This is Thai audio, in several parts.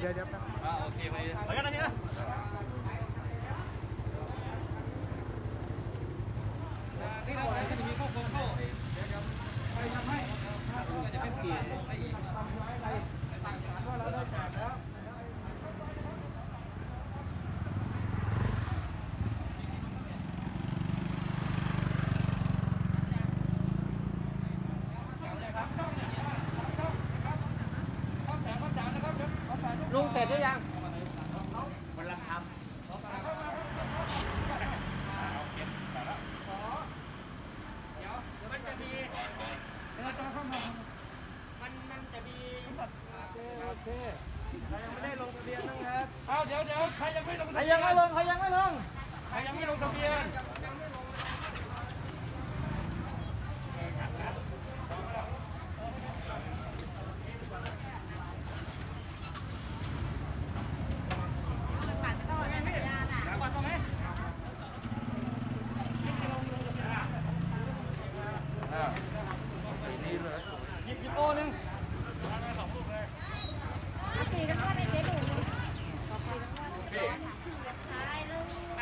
เดี๋ยวเดี๋ยวแป๊บอ่าโอเคไปไปกันนะนี่นะนี่เราจะมีข้อควรเข้าไปทำให้จะไม่เปลี่ยนให้อีก ลุงเสร็จหรือยังมันจะมีเออตอนเข้ามามันมันจะมีโอเคเรายังไม่ได้ลงทะเบียนนะครับ เอาเดี๋ยวเดี๋ยวใครยังไม่ลงใครยังไม่ลงใครยังไม่ลงใครยังไม่ลงทะเบียนเลย หยิบหยิบโอหนึ่ง สีน้ำเงินในเจ๊ดูนี่ถ่ายเลย อะเดี๋ยวเดี๋ยว เอาตามมันเนี่ย เราตรงนี้หยิบเอาตรงนี้ มันยังเหลืออีกเยอะนะ ห้าร้อยอ่า ก้อนด้วยเหรอ แล้วก็แจกแล้วร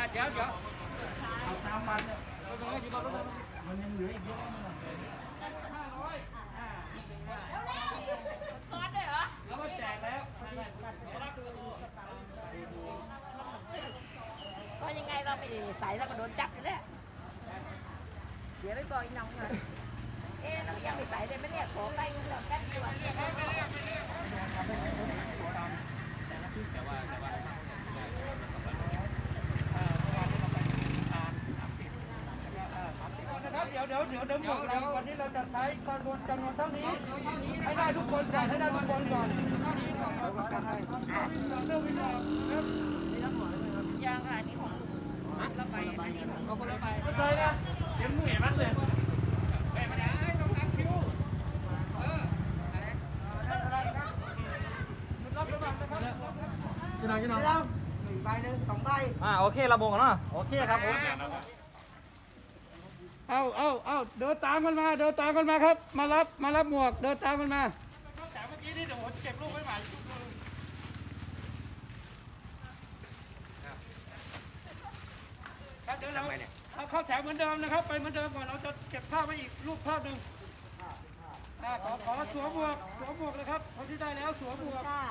ับดู ก็ยังไงเราไปใส่แล้วก็โดนจับอยู่แล้วเดี๋ยวไปบอกอีน้องหน่อยเอ๊ะเรายังไม่ใส่เลยไหมเนี่ยขอไปเรื่องแป๊บเดียวนะครับเดี๋ยวเดี๋ยวเดี๋ยวเดี๋ยวหมดเราวันนี้เราจะใช้จำนวนจำนวนเท่านี้ ให้ได้ทุกคนก่อนให้ได้ทุกคนก่อนเรื่องวินครับยางค่ะนนี้ของลุงเราไปอันนี้ของเอาคนละไปก็ใส่นะเดี๋ยวมือเห็นมันเลยไปมาไหนต้องนับคิวเออรับระวังนะครับพี่น้องพี่น้องหนึ่งใบหนึ่งสองใบอ่าโอเคราบงเนาะโอเคครับผม เอาเอาเอาเดินตามกันมา เดินตามกันมาครับ มารับ มารับหมวก เดินตามกันมาแต่เมื่อกี้นี่เดี๋ยวผมเก็บรูปไว้ใหม่ครับเดี๋ยวเราเอาเข้าแถวเหมือนเดิมนะครับ ไปเหมือนเดิมก่อน เราจะเก็บภาพไว้อีกรูปภาพหนึ่งอ่าขอขอสวมหมวก สวมหมวกเลยครับคนที่ได้แล้วสวมหมวกจ้า